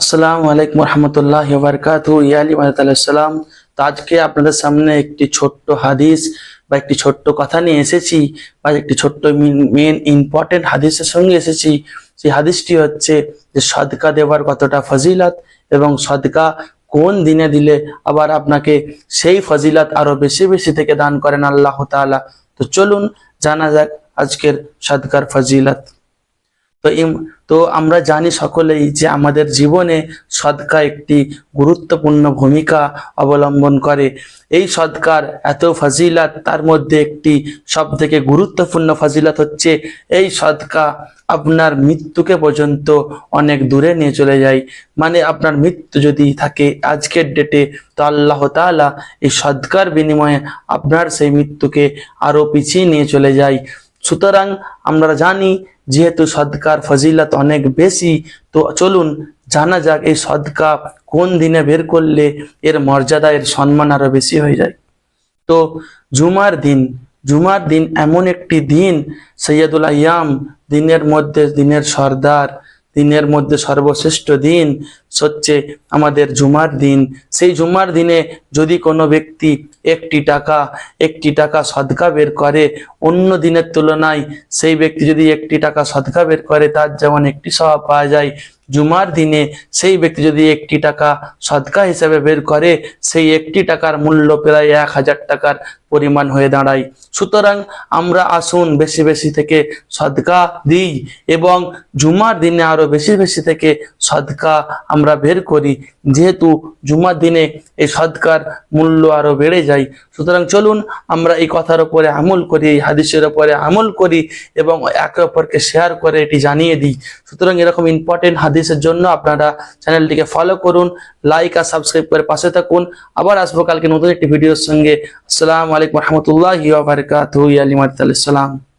আসসালামু আলাইকুম রহমতুল্লাহ বারকাত ইয়ালি সালাম। তো আজকে আপনাদের সামনে একটি ছোট্ট হাদিস বা একটি ছোট্ট কথা নিয়ে এসেছি বা একটি ছোট্ট মেন ইম্পর্টেন্ট হাদিসের সঙ্গে এসেছি। সেই হাদিসটি হচ্ছে যে সদকা দেওয়ার কতটা ফজিলাত এবং সদকা কোন দিনে দিলে আবার আপনাকে সেই ফজিলাত আরও বেশি বেশি থেকে দান করেন আল্লাহ তাআলা। তো চলুন জানা যাক আজকের সদকার ফজিলাত। তো তো আমরা জানি সকলেই যে আমাদের জীবনে সদকা একটি গুরুত্বপূর্ণ ভূমিকা অবলম্বন করে। এই সদকার এত ফাজিলাত, তার মধ্যে একটি সব থেকে গুরুত্বপূর্ণ ফাজিলাত হচ্ছে, এই সদকা আপনার মৃত্যুকে পর্যন্ত অনেক দূরে নিয়ে চলে যায়। মানে আপনার মৃত্যু যদি থাকে আজকের ডেটে তো আল্লাহ তাআলা এই সদকার বিনিময়ে আপনার সেই মৃত্যুকে আরও পিছিয়ে নিয়ে চলে যায়। সুতরাং আমরা জানি যেহেতু সদকার ফজিলত অনেক বেশি, তো চলুন জানা যাক এই সদকা কোন দিনে বের করলে এর মর্যাদা, এর সম্মান আরও বেশি হয়ে যায়। তো জুমার দিন জুমার দিন এমন একটি দিন, সৈয়দুল আয়াম দিনের মধ্যে দিনের সর্দার, দিনের মধ্যে সর্বশ্রেষ্ঠ দিন হচ্ছে আমাদের জুমার দিন। সেই জুমার দিনে যদি কোনো ব্যক্তি একটি টাকা একটি টাকা সদকা বের করে অন্য দিনের তুলনায়, সেই ব্যক্তি যদি একটি টাকা সদকা বের করে, তার যেমন একটি স্বভাব পাওয়া যায়, জুমার দিনে সেই ব্যক্তি যদি একটি টাকা সদকা হিসেবে বের করে, সেই একটি টাকার মূল্য প্রায় এক হাজার টাকার পরিমাণ হয়ে দাঁড়ায়। সুতরাং আমরা আসুন বেশি বেশি থেকে সদকা দিই এবং জুমার দিনে আরও বেশি বেশি থেকে সদকা আমরা বের করি। যেহেতু জুমার দিনে এই সৎকার মূল্য আরও বেড়ে যায়, সুতরাং চলুন আমরা এই কথার উপরে আমল করি, এই হাদিসের উপরে আমল করি এবং একে অপরকে শেয়ার করে এটি জানিয়ে দিই। সুতরাং এরকম ইম্পর্টেন্ট হাদিসের জন্য আপনারা চ্যানেলটিকে ফলো করুন লাইক আর সাবস্ক্রাইব করে পাশে থাকুন। আবার আসব কালকে নতুন একটি ভিডিওর সঙ্গে। আসসালামু আলাইকুম রহমতুল্লাহ বারকাতুহ আলিমাত সালাম